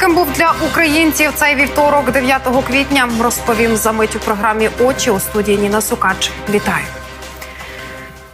Яким був для українців цей вівторок, 9 квітня, розповім за мить у програмі Очі у студії Ніна Сукач. Вітаю.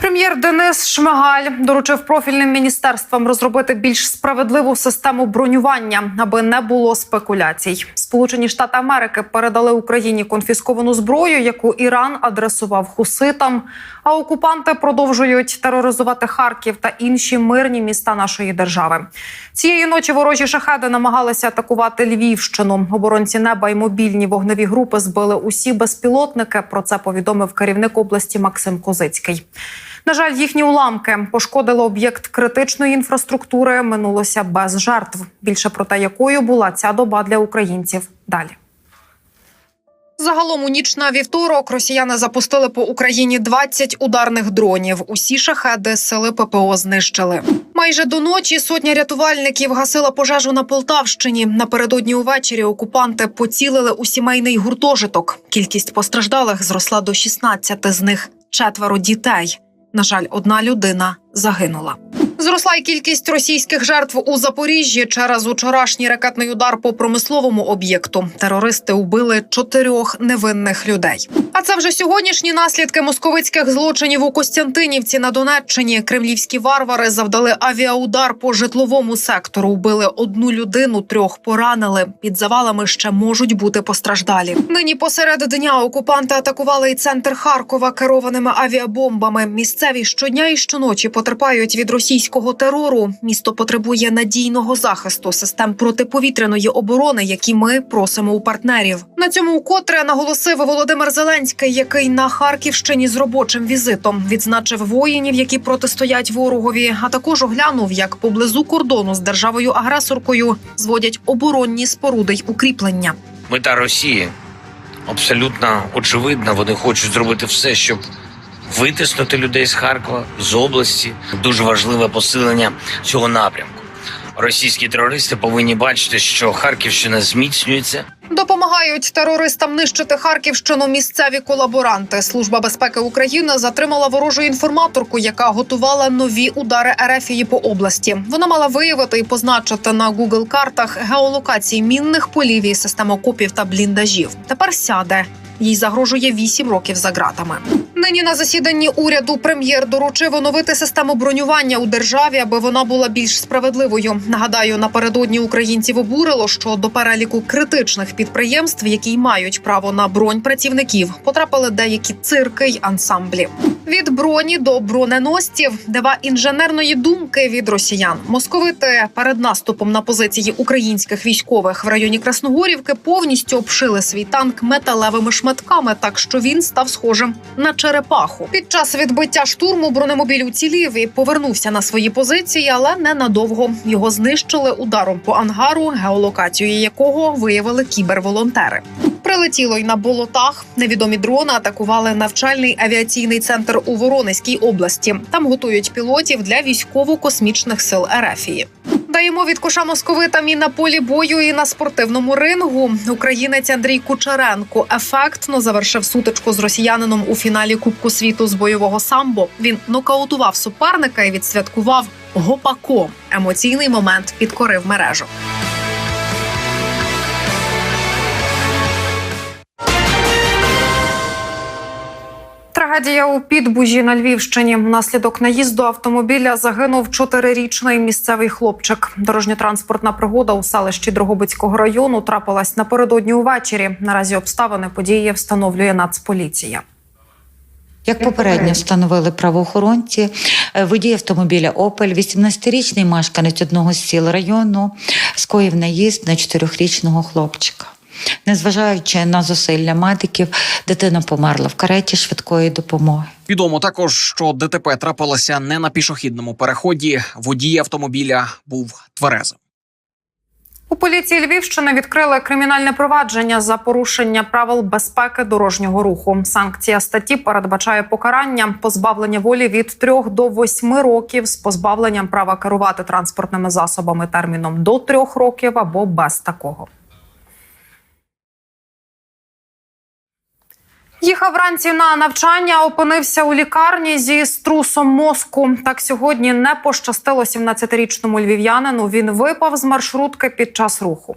Прем'єр Денис Шмигаль доручив профільним міністерствам розробити більш справедливу систему бронювання, аби не було спекуляцій. Сполучені Штати Америки передали Україні конфісковану зброю, яку Іран адресував хуситам. А окупанти продовжують тероризувати Харків та інші мирні міста нашої держави. Цієї ночі ворожі шахеди намагалися атакувати Львівщину. Оборонці неба й мобільні вогневі групи збили усі безпілотники. Про це повідомив керівник області Максим Козицький. На жаль, їхні уламки пошкодили об'єкт критичної інфраструктури. Минулося без жертв. Більше про те, якою була ця доба для українців. Далі. Загалом у ніч на вівторок росіяни запустили по Україні 20 ударних дронів. Усі шахеди сили ППО знищили. Майже до ночі сотня рятувальників гасила пожежу на Полтавщині. Напередодні увечері окупанти поцілили у сімейний гуртожиток. Кількість постраждалих зросла до 16, з них четверо дітей. На жаль, одна людина загинула. Зросла й кількість російських жертв у Запоріжжі через учорашній ракетний удар по промисловому об'єкту. Терористи вбили чотирьох невинних людей. А це вже сьогоднішні наслідки московицьких злочинів у Костянтинівці на Донеччині. Кремлівські варвари завдали авіаудар по житловому сектору. Вбили одну людину, трьох поранили. Під завалами ще можуть бути постраждалі. Нині посеред дня окупанти атакували і центр Харкова керованими авіабомбами. Місцеві щодня і щоночі потерпають від російського терору. Місто потребує надійного захисту систем протиповітряної оборони, які ми просимо у партнерів. На цьому вкотре наголосив Володимир Зеленський, який на Харківщині з робочим візитом відзначив воїнів, які протистоять ворогові. А також оглянув, як поблизу кордону з державою агресоркою зводять оборонні споруди й укріплення. Мета Росії абсолютно очевидна. Вони хочуть зробити все, щоб витиснути людей з Харкова, з області. Дуже важливе посилення цього напрямку. Російські терористи повинні бачити, що Харківщина зміцнюється. Допомагають терористам нищити Харківщину місцеві колаборанти. Служба безпеки України затримала ворожу інформаторку, яка готувала нові удари Ерефії по області. Вона мала виявити і позначити на Google картах геолокації мінних полів і систем окопів та бліндажів. Тепер сяде. Їй загрожує 8 років за ґратами. Нині на засіданні уряду прем'єр доручив оновити систему бронювання у державі, аби вона була більш справедливою. Нагадаю, напередодні українців обурило, що до переліку критичних підприємств, які мають право на бронь працівників, потрапили деякі цирки й ансамблі. Від броні до броненосців, дива інженерної думки від росіян. Московити перед наступом на позиції українських військових в районі Красногорівки повністю обшили свій танк металевими шматками, так що він став схожим на черепаху. Під час відбиття штурму бронемобіль уцілів і повернувся на свої позиції, але ненадовго його знищили ударом по ангару, геолокацію якого виявили кіберволонтери. Прилетіло й на болотах. Невідомі дрони атакували навчальний авіаційний центр у Воронезькій області. Там готують пілотів для військово-космічних сил Ерефії. Даємо від коша московитам і на полі бою, і на спортивному рингу. Українець Андрій Кучеренко ефектно завершив сутичку з росіянином у фіналі Кубку світу з бойового самбо. Він нокаутував суперника і відсвяткував гопаком. Емоційний момент підкорив мережу. Трагедія у Підбужі на Львівщині. Внаслідок наїзду автомобіля загинув чотирирічний місцевий хлопчик. Дорожньо-транспортна пригода у селищі Дрогобицького району трапилась напередодні увечері. Наразі обставини події встановлює Нацполіція. Як попередньо встановили правоохоронці, е, водій автомобіля Опель, 18-річний мешканець одного з сіл району, скоїв наїзд на 4-річного хлопчика. Незважаючи на зусилля медиків, дитина померла в кареті швидкої допомоги. Відомо також, що ДТП трапилося не на пішохідному переході. Водій автомобіля був тверезим. У поліції Львівщини відкрили кримінальне провадження за порушення правил безпеки дорожнього руху. Санкція статті передбачає покарання позбавлення волі від 3 до 8 років з позбавленням права керувати транспортними засобами терміном до 3 років або без такого. Їхав вранці на навчання, опинився у лікарні зі струсом мозку. Так сьогодні не пощастило 17-річному львів'янину. Він випав з маршрутки під час руху.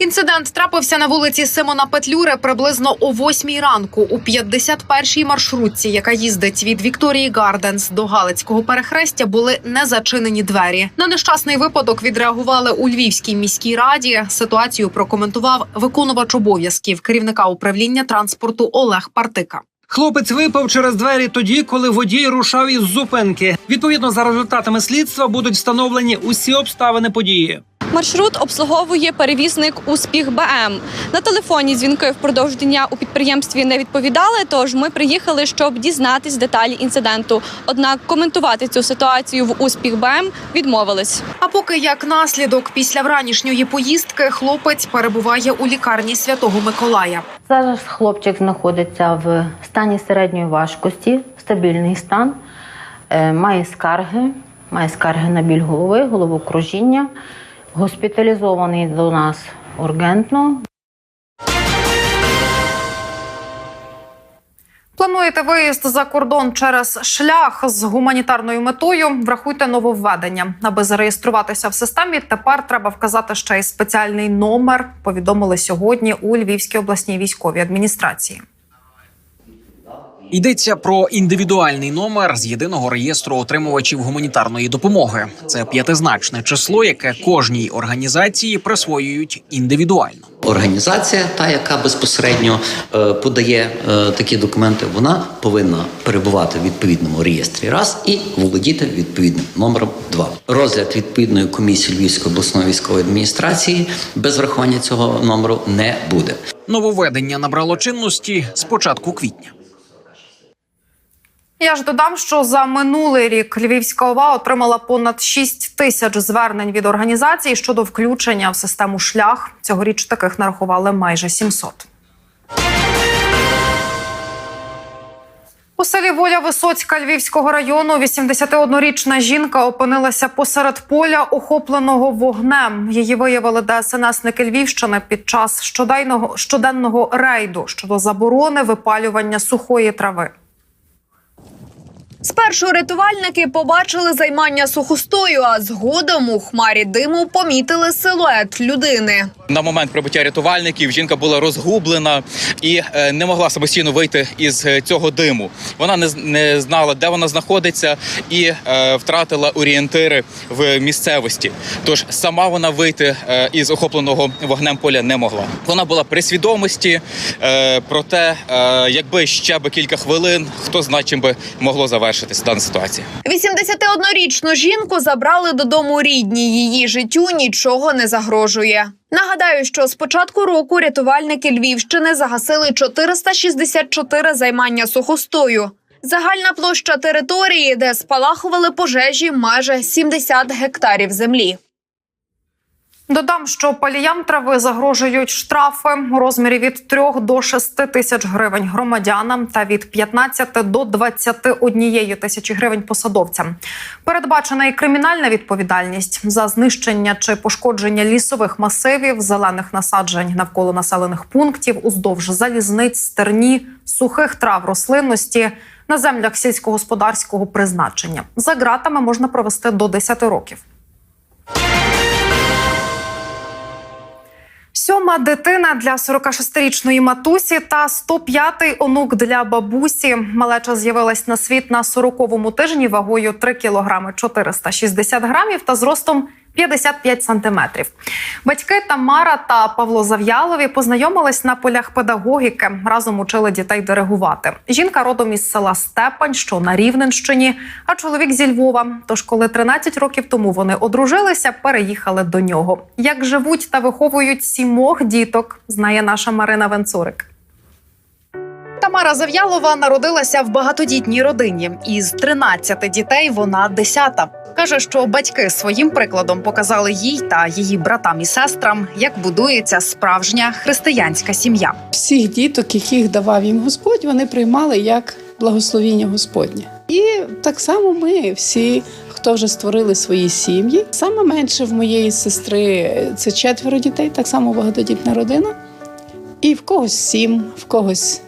Інцидент трапився на вулиці Симона Петлюри приблизно о 8 ранку у 51-й маршрутці, яка їздить від Вікторії Гарденс до Галицького перехрестя, були не зачинені двері. На нещасний випадок відреагували у Львівській міській раді. Ситуацію прокоментував виконувач обов'язків керівника управління транспорту Олег Партика. Хлопець випав через двері тоді, коли водій рушав із зупинки. Відповідно, за результатами слідства будуть встановлені усі обставини події. Маршрут обслуговує перевізник Успіх БМ. На телефоні дзвінки впродовж дня у підприємстві не відповідали. Тож ми приїхали, щоб дізнатись деталі інциденту. Однак коментувати цю ситуацію в успіх БМ відмовились. А поки як наслідок після вранішньої поїздки хлопець перебуває у лікарні Святого Миколая. Зараз хлопчик знаходиться в стані середньої важкості, стабільний стан, е, має скарги, має скарги на біль голови, головокружіння, госпіталізований до нас ургентно. Плануєте виїзд за кордон через шлях з гуманітарною метою? Врахуйте нововведення. Аби зареєструватися в системі, тепер треба вказати ще й спеціальний номер. Повідомили сьогодні у Львівській обласній військовій адміністрації. Йдеться про індивідуальний номер з єдиного реєстру отримувачів гуманітарної допомоги. Це п'ятизначне число, яке кожній організації присвоюють індивідуально. Організація, та яка безпосередньо е, подає е, такі документи, вона повинна перебувати в відповідному реєстрі раз і володіти відповідним номером два. Розгляд відповідної комісії Львівської обласної військової адміністрації без врахування цього номеру не буде. Нововведення набрало чинності з початку квітня. Я ж додам, що за минулий рік Львівська ОВА отримала понад 6 тисяч звернень від організацій щодо включення в систему шлях. Цьогоріч таких нарахували майже 700. У селі Воля Висоцька Львівського району 81-річна жінка опинилася посеред поля, охопленого вогнем. Її виявили ДСНСники Львівщини під час щоденного, щоденного рейду щодо заборони випалювання сухої трави. Спершу рятувальники побачили займання сухостою, а згодом у хмарі диму помітили силует людини. На момент прибуття рятувальників жінка була розгублена і е, не могла самостійно вийти із е, цього диму. Вона не, не знала, де вона знаходиться, і е, втратила орієнтири в місцевості. Тож сама вона вийти із охопленого вогнем поля не могла. Вона була при свідомості, е, проте, е, якби ще би кілька хвилин, хто знає, чим би могло завершитися дана ситуація. 81-річну жінку забрали додому рідні. Її життю нічого не загрожує. Нагадаю, що з початку року рятувальники Львівщини загасили 464 займання сухостою. Загальна площа території, де спалахували пожежі, майже 70 гектарів землі. Додам, що паліям трави загрожують штрафи у розмірі від 3 до 6 тисяч гривень громадянам та від 15 до 21 тисячі гривень посадовцям. Передбачена і кримінальна відповідальність за знищення чи пошкодження лісових масивів, зелених насаджень навколо населених пунктів, уздовж залізниць, стерні, сухих трав рослинності на землях сільськогосподарського призначення. За ґратами можна провести до 10 років. Сьома дитина для 46-річної матусі та 105-й онук для бабусі. Малеча з'явилась на світ на 40-му тижні вагою 3 кілограми 460 грамів та зростом 55 сантиметрів. Батьки Тамара та Павло Зав'ялові познайомились на полях педагогіки. Разом учили дітей диригувати. Жінка родом із села Степань, що на Рівненщині, а чоловік зі Львова. Тож, коли 13 років тому вони одружилися, переїхали до нього. Як живуть та виховують сімох діток, знає наша Марина Венцурик. Тамара Зав'ялова народилася в багатодітній родині. Із 13 дітей вона десята. Каже, що батьки своїм прикладом показали їй та її братам і сестрам, як будується справжня християнська сім'я. всіх діток, яких давав їм Господь, вони приймали як благословіння Господнє. І так само ми всі, хто вже створили свої сім'ї. Саме менше в моєї сестри це четверо дітей, так само багатодітна родина. І в когось сім, в когось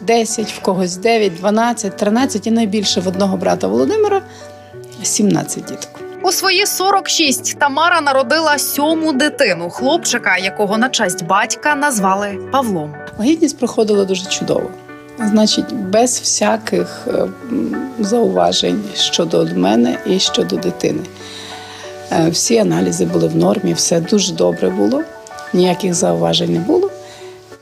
10, в когось 9, 12, 13 і найбільше в одного брата Володимира 17 діток. У свої 46 Тамара народила сьому дитину, хлопчика, якого на честь батька назвали Павлом. Вагітність проходила дуже чудово. Значить, без всяких е, зауважень щодо мене і щодо дитини. Е, Всі аналізи були в нормі, все дуже добре було, ніяких зауважень не було.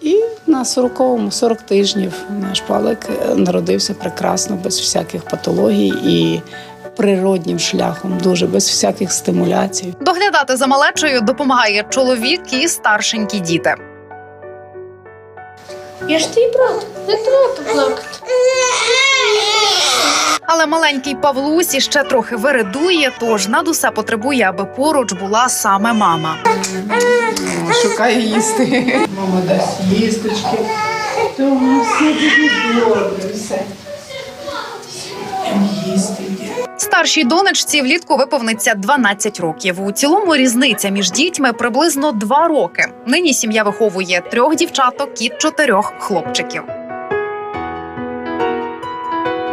І на 40-му, 40 тижнів наш палик е, народився прекрасно, без всяких патологій і природнім шляхом, дуже без всяких стимуляцій. Доглядати за малечею допомагає чоловік і старшенькі діти. Я ж твій брат, не треба плакати. Але маленький Павлусі ще трохи вередує, тож над усе потребує, аби поруч була саме мама. Шукає їсти. Мама дасть їсточки. Тому все буде добре, все. Їсти. Старшій донечці влітку виповниться 12 років. У цілому різниця між дітьми приблизно 2 роки. Нині сім'я виховує трьох дівчаток і чотирьох хлопчиків.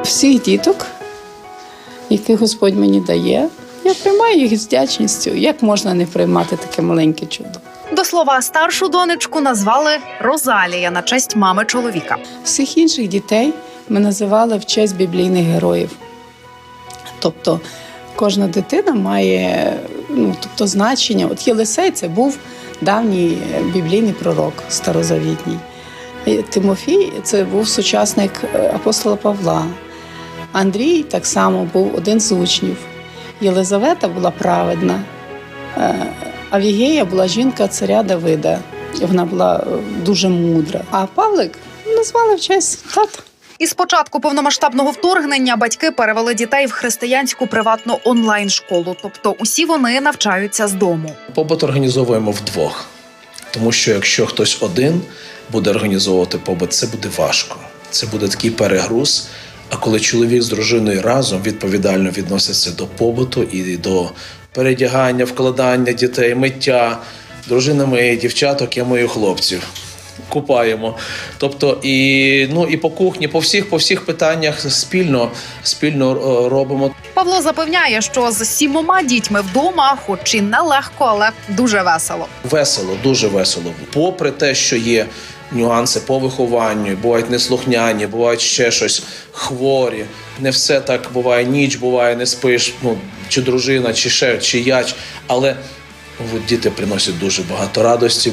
Всіх діток, яких Господь мені дає, я приймаю їх з вдячністю. Як можна не приймати таке маленьке чудо? До слова, старшу донечку назвали Розалія на честь мами чоловіка. Всіх інших дітей ми називали в честь біблійних героїв. Тобто кожна дитина має ну, тобто, значення. От Єлисей це був давній е, біблійний пророк старозавітній. Тимофій це був сучасник е, апостола Павла. Андрій так само був один з учнів. Єлизавета була праведна. Е, Авігея була жінка царя Давида. Вона була дуже мудра. А Павлик назвали в честь тата. Із початку повномасштабного вторгнення батьки перевели дітей в християнську приватну онлайн школу, тобто усі вони навчаються з дому. Побут організовуємо вдвох, тому що якщо хтось один буде організовувати побут, це буде важко. Це буде такий перегруз. А коли чоловік з дружиною разом відповідально відносяться до побуту і до передягання, вкладання дітей, миття, дружина миє дівчаток, я мию хлопців. Купаємо. Тобто, і, ну, і по кухні, по всіх, по всіх питаннях спільно, спільно е, робимо. Павло запевняє, що з сімома дітьми вдома, хоч і нелегко, але дуже весело. Весело, дуже весело. Попри те, що є нюанси по вихованню, бувають неслухняні, бувають ще щось хворі. Не все так буває. Ніч буває, не спиш. Ну чи дружина, чи ще, чи я. ч- Але от, діти приносять дуже багато радості.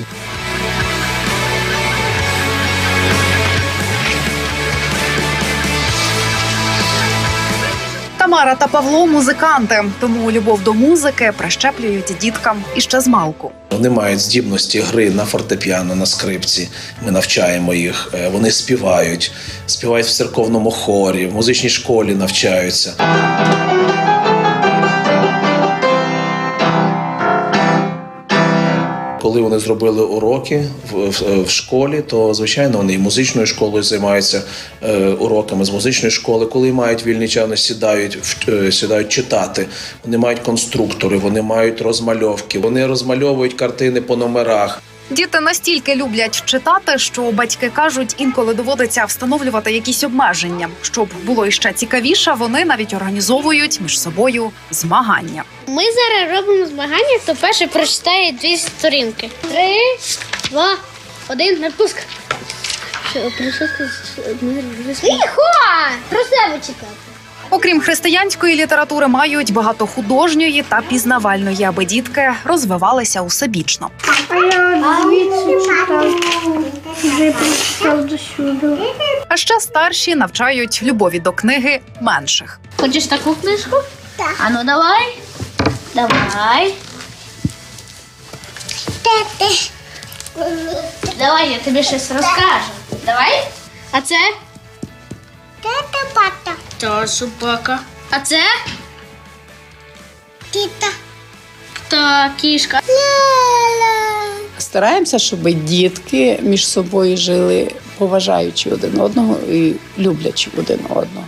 Тамара та Павло музиканти, тому любов до музики прищеплюють діткам іще з малку. Вони мають здібності гри на фортепіано, на скрипці. Ми навчаємо їх. Е, Вони співають, співають в церковному хорі, в музичній школі навчаються. Коли вони зробили уроки в, в, в школі, то звичайно вони і музичною школою займаються е, уроками з музичної школи. Коли мають вільний час, вони сідають е, сідають читати. Вони мають конструктори, вони мають розмальовки, вони розмальовують картини по номерах. Діти настільки люблять читати, що батьки кажуть, інколи доводиться встановлювати якісь обмеження. Щоб було іще цікавіше, вони навіть організовують між собою змагання. Ми зараз робимо змагання, хто перший прочитає дві сторінки. Три, два, один, напуск. Що, прочитати Тихо! Про себе читати. Окрім християнської літератури, мають багато художньої та пізнавальної, аби дітки розвивалися усебічно. А ще старші навчають любові до книги менших. Хочеш таку книжку? Так. А ну давай. Давай. Давай, я тобі щось розкажу. Давай. А це? Тета пата. Та собака. А це? Тіта. Та кішка. Стараємося, щоб дітки між собою жили, поважаючи один одного і люблячи один одного.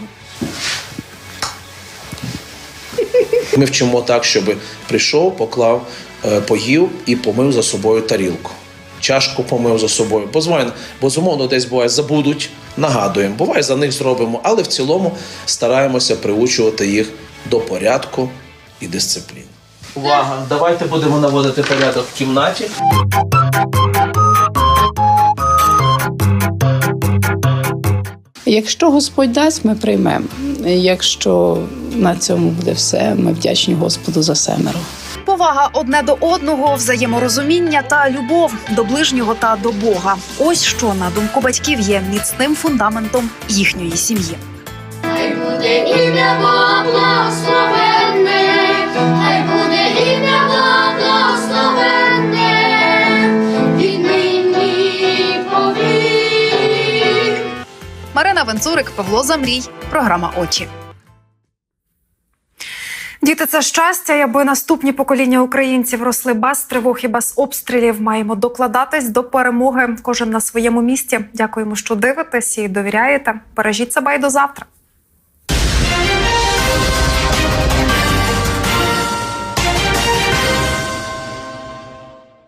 Ми вчимо так, щоб прийшов, поклав, е, поїв і помив за собою тарілку. чашку помив за собою. Безумовно, безумовно, десь буває забудуть, нагадуємо. Буває, за них зробимо, але в цілому стараємося приучувати їх до порядку і дисципліни. Увага! Давайте будемо наводити порядок в кімнаті. Якщо Господь дасть, ми приймемо. Якщо на цьому буде все, ми вдячні Господу за семеро. Повага одне до одного, взаєморозуміння та любов до ближнього та до Бога. Ось що на думку батьків є міцним фундаментом їхньої сім'ї. Хай буде ім'я благословенне, хай буде ім'я благословенне, віднині повік. Марина Венцурик, Павло Замрій. Програма Очі. Діти, це щастя, аби наступні покоління українців росли без тривог і без обстрілів. Маємо докладатись до перемоги. Кожен на своєму місці. Дякуємо, що дивитесь і довіряєте. Бережіть себе до завтра.